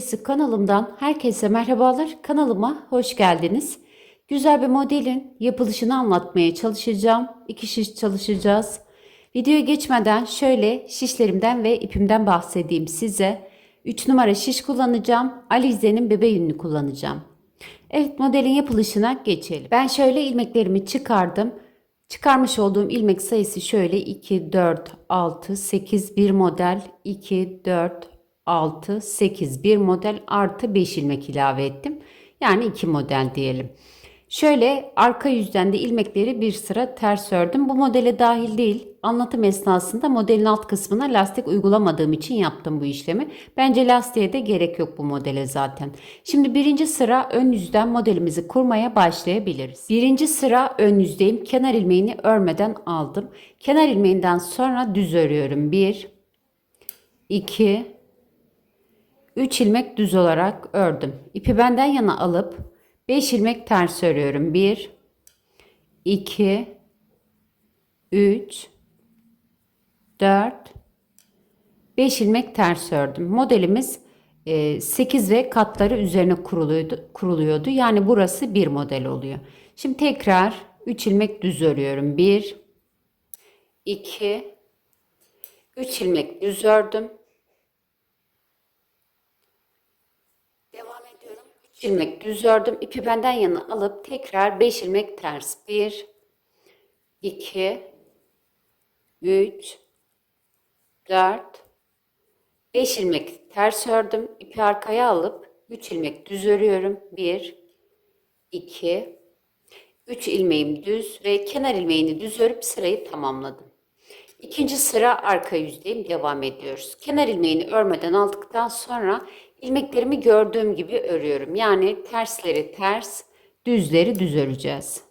Köşesi kanalımdan herkese merhabalar. Kanalıma hoş geldiniz. Güzel bir modelin yapılışını anlatmaya çalışacağım. İki şiş çalışacağız. Videoya geçmeden şöyle şişlerimden ve ipimden bahsedeyim size. 3 numara şiş kullanacağım. Alize'nin bebe yününü kullanacağım. Evet modelin yapılışına geçelim. Ben şöyle ilmeklerimi çıkardım. Çıkarmış olduğum ilmek sayısı şöyle 2, 4, 6, 8 bir model 2, 4, 6, 8 bir model artı 5 ilmek ilave ettim. Yani 2 model diyelim. Şöyle arka yüzden de ilmekleri bir sıra ters ördüm. Bu modele dahil değil. Anlatım esnasında modelin alt kısmına lastik uygulamadığım için yaptım bu işlemi. Bence lastiğe de gerek yok bu modele zaten. Şimdi birinci sıra ön yüzden modelimizi kurmaya başlayabiliriz. Birinci sıra ön yüzdeyim. Kenar ilmeğini örmeden aldım. Kenar ilmeğinden sonra düz örüyorum. 1 2 3 ilmek düz olarak ördüm. İpi benden yana alıp 5 ilmek ters örüyorum. 1 2 3 4 5 ilmek ters ördüm. Modelimiz 8 ve katları üzerine kuruluyordu, kuruluyordu. Yani burası bir model oluyor. Şimdi tekrar 3 ilmek düz örüyorum. 1 2 3 ilmek düz ördüm. Devam ediyorum. 3 ilmek düz ördüm. İpi benden yana alıp tekrar 5 ilmek ters. 1 2 3 4 5 ilmek ters ördüm. İpi arkaya alıp 3 ilmek düz örüyorum. 1 2 3 ilmeğim düz ve kenar ilmeğini düz örüp sırayı tamamladım. İkinci sıra arka yüzdeyim. Devam ediyoruz. Kenar ilmeğini örmeden aldıktan sonra ilmeklerimi gördüğüm gibi örüyorum. Yani tersleri ters, düzleri düz öreceğiz.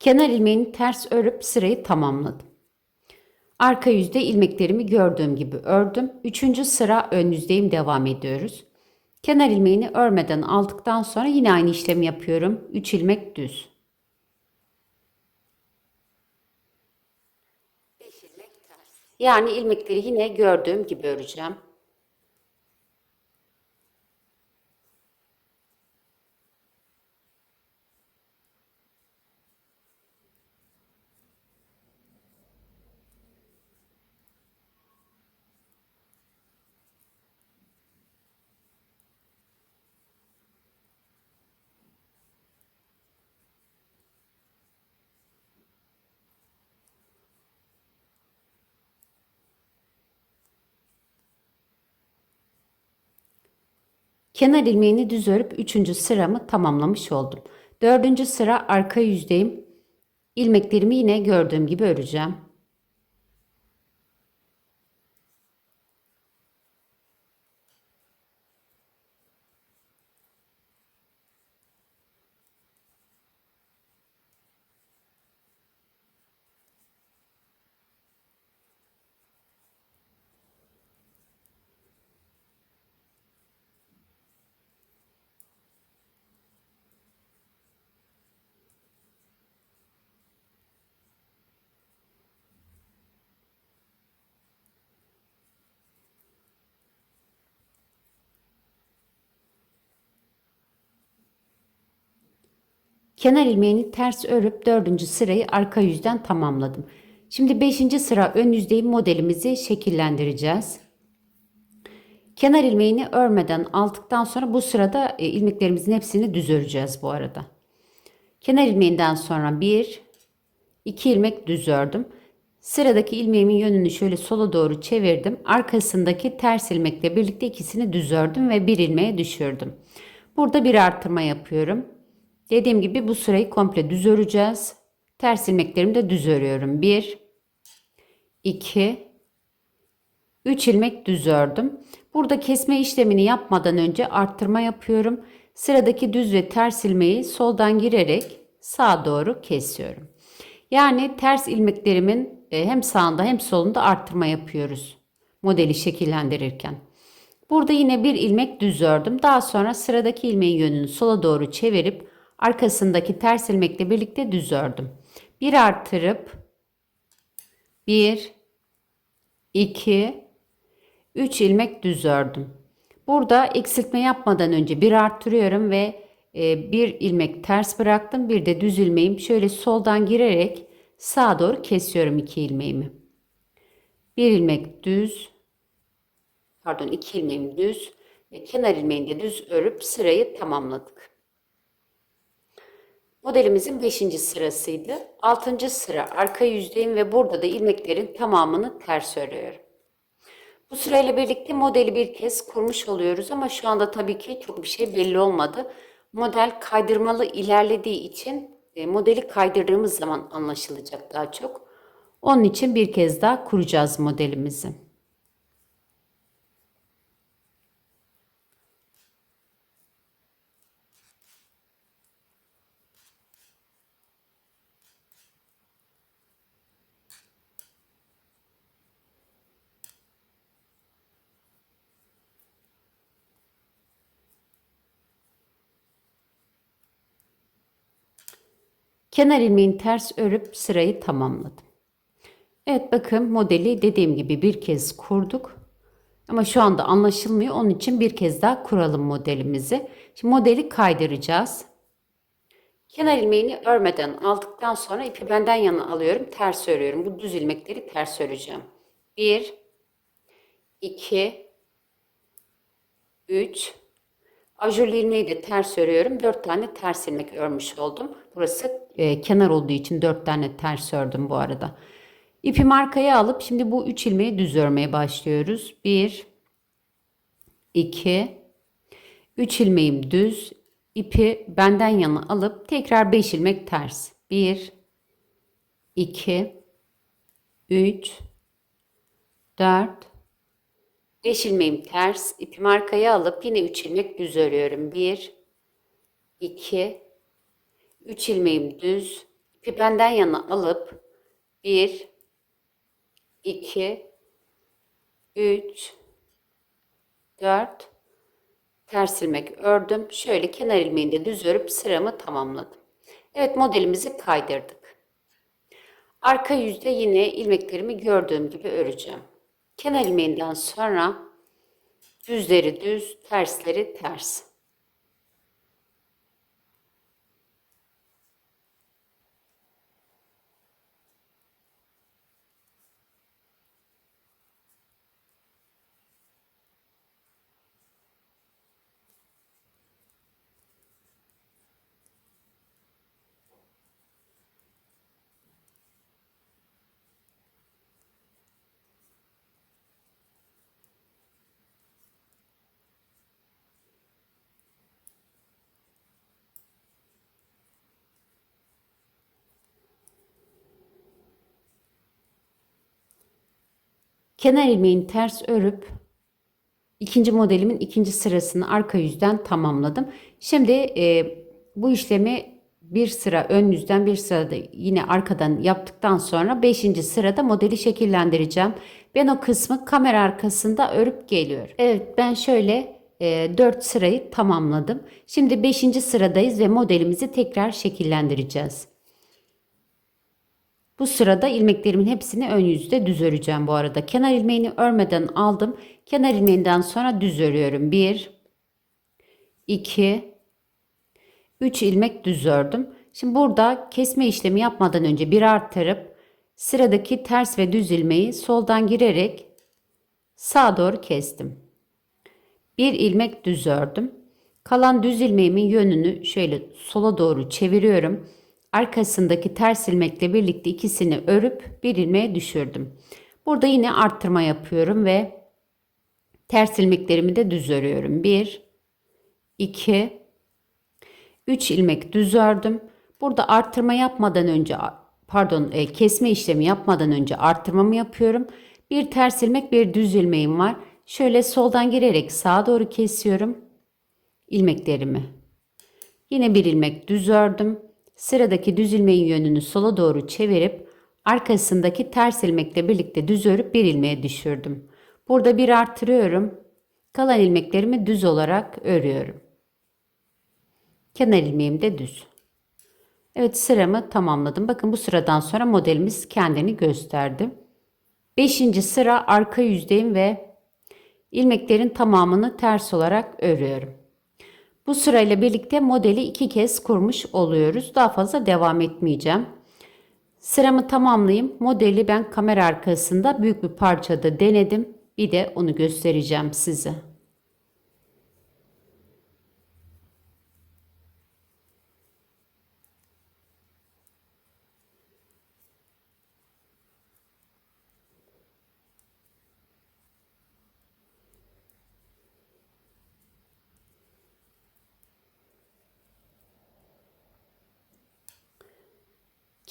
Kenar ilmeğini ters örüp sırayı tamamladım. Arka yüzde ilmeklerimi gördüğüm gibi ördüm. Üçüncü sıra ön yüzdeyim devam ediyoruz. Kenar ilmeğini örmeden aldıktan sonra yine aynı işlemi yapıyorum. 3 ilmek düz. Yani ilmekleri yine gördüğüm gibi öreceğim. Kenar ilmeğini düz örüp 3. sıramı tamamlamış oldum. 4. sıra arka yüzdeyim. İlmeklerimi yine gördüğüm gibi öreceğim. Kenar ilmeğini ters örüp dördüncü sırayı arka yüzden tamamladım. Şimdi beşinci sıra ön yüzdeyim modelimizi şekillendireceğiz. Kenar ilmeğini örmeden aldıktan sonra bu sırada e, ilmeklerimizin hepsini düz öreceğiz bu arada. Kenar ilmeğinden sonra bir, iki ilmek düz ördüm. Sıradaki ilmeğimin yönünü şöyle sola doğru çevirdim. Arkasındaki ters ilmekle birlikte ikisini düz ördüm ve bir ilmeğe düşürdüm. Burada bir artırma yapıyorum. Dediğim gibi bu sırayı komple düz öreceğiz. Ters ilmeklerimi de düz örüyorum. 1 2 3 ilmek düz ördüm. Burada kesme işlemini yapmadan önce arttırma yapıyorum. Sıradaki düz ve ters ilmeği soldan girerek sağa doğru kesiyorum. Yani ters ilmeklerimin e, hem sağında hem solunda arttırma yapıyoruz. Modeli şekillendirirken. Burada yine bir ilmek düz ördüm. Daha sonra sıradaki ilmeğin yönünü sola doğru çevirip arkasındaki ters ilmekle birlikte düz ördüm. Bir arttırıp 1 2 3 ilmek düz ördüm. Burada eksiltme yapmadan önce bir arttırıyorum ve e, bir ilmek ters bıraktım. Bir de düz ilmeğim şöyle soldan girerek sağa doğru kesiyorum iki ilmeğimi. Bir ilmek düz, pardon iki ilmeğim düz ve kenar ilmeğini de düz örüp sırayı tamamladık. Modelimizin 5. sırasıydı. 6. sıra arka yüzdeyim ve burada da ilmeklerin tamamını ters örüyorum. Bu sırayla birlikte modeli bir kez kurmuş oluyoruz ama şu anda tabii ki çok bir şey belli olmadı. Model kaydırmalı ilerlediği için e, modeli kaydırdığımız zaman anlaşılacak daha çok. Onun için bir kez daha kuracağız modelimizi. Kenar ilmeğini ters örüp sırayı tamamladım. Evet bakın modeli dediğim gibi bir kez kurduk. Ama şu anda anlaşılmıyor. Onun için bir kez daha kuralım modelimizi. Şimdi modeli kaydıracağız. Kenar ilmeğini örmeden aldıktan sonra ipi benden yana alıyorum. Ters örüyorum. Bu düz ilmekleri ters öreceğim. 1 2 3 Ajurlu ilmeği de ters örüyorum. 4 tane ters ilmek örmüş oldum. Burası e, kenar olduğu için 4 tane ters ördüm bu arada. İpimi arkaya alıp şimdi bu 3 ilmeği düz örmeye başlıyoruz. 1 2 3 ilmeğim düz. İpi benden yana alıp tekrar 5 ilmek ters. 1 2 3 4 5 ilmeğim ters, ipimi arkaya alıp yine 3 ilmek düz örüyorum. 1 2 3 ilmeğim düz. İpi benden yana alıp 1 2 3 4 ters ilmek ördüm. Şöyle kenar ilmeğini de düz örüp sıramı tamamladım. Evet modelimizi kaydırdık. Arka yüzde yine ilmeklerimi gördüğüm gibi öreceğim. Kenar ilmeğinden sonra düzleri düz, tersleri ters. Kenar ilmeğini ters örüp ikinci modelimin ikinci sırasını arka yüzden tamamladım. Şimdi e, bu işlemi bir sıra ön yüzden bir sırada yine arkadan yaptıktan sonra beşinci sırada modeli şekillendireceğim. Ben o kısmı kamera arkasında örüp geliyorum. Evet ben şöyle e, 4 sırayı tamamladım. Şimdi 5. sıradayız ve modelimizi tekrar şekillendireceğiz. Bu sırada ilmeklerimin hepsini ön yüzde düz öreceğim bu arada. Kenar ilmeğini örmeden aldım. Kenar ilmeğinden sonra düz örüyorum. 1 2 3 ilmek düz ördüm. Şimdi burada kesme işlemi yapmadan önce bir arttırıp sıradaki ters ve düz ilmeği soldan girerek sağa doğru kestim. Bir ilmek düz ördüm. Kalan düz ilmeğimin yönünü şöyle sola doğru çeviriyorum. Arkasındaki ters ilmekle birlikte ikisini örüp bir ilmeğe düşürdüm. Burada yine arttırma yapıyorum ve ters ilmeklerimi de düz örüyorum. 1 2 3 ilmek düz ördüm. Burada arttırma yapmadan önce pardon e, kesme işlemi yapmadan önce arttırmamı yapıyorum. Bir ters ilmek bir düz ilmeğim var. Şöyle soldan girerek sağa doğru kesiyorum ilmeklerimi. Yine bir ilmek düz ördüm. Sıradaki düz yönünü sola doğru çevirip arkasındaki ters ilmekle birlikte düz örüp bir ilmeğe düşürdüm. Burada bir artırıyorum. Kalan ilmeklerimi düz olarak örüyorum. Kenar ilmeğim de düz. Evet sıramı tamamladım. Bakın bu sıradan sonra modelimiz kendini gösterdi. Beşinci sıra arka yüzdeyim ve ilmeklerin tamamını ters olarak örüyorum. Bu sırayla birlikte modeli iki kez kurmuş oluyoruz. Daha fazla devam etmeyeceğim. Sıramı tamamlayayım. Modeli ben kamera arkasında büyük bir parçada denedim. Bir de onu göstereceğim size.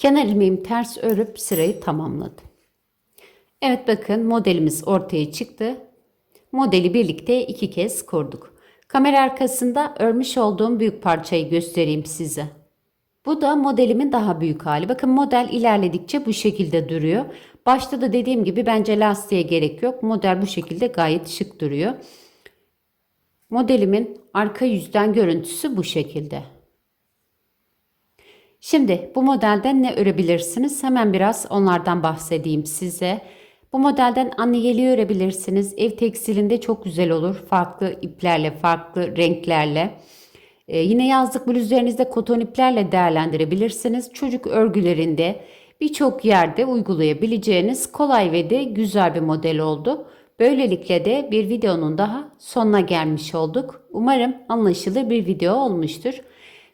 Kenar ilmeğimi ters örüp sırayı tamamladım. Evet bakın modelimiz ortaya çıktı. Modeli birlikte iki kez kurduk. Kamera arkasında örmüş olduğum büyük parçayı göstereyim size. Bu da modelimin daha büyük hali. Bakın model ilerledikçe bu şekilde duruyor. Başta da dediğim gibi bence lastiğe gerek yok. Model bu şekilde gayet şık duruyor. Modelimin arka yüzden görüntüsü bu şekilde. Şimdi bu modelden ne örebilirsiniz? Hemen biraz onlardan bahsedeyim size. Bu modelden anniyeli örebilirsiniz. Ev tekstilinde çok güzel olur. Farklı iplerle, farklı renklerle. Ee, yine yazlık bluzlarınızda koton iplerle değerlendirebilirsiniz. Çocuk örgülerinde birçok yerde uygulayabileceğiniz kolay ve de güzel bir model oldu. Böylelikle de bir videonun daha sonuna gelmiş olduk. Umarım anlaşılır bir video olmuştur.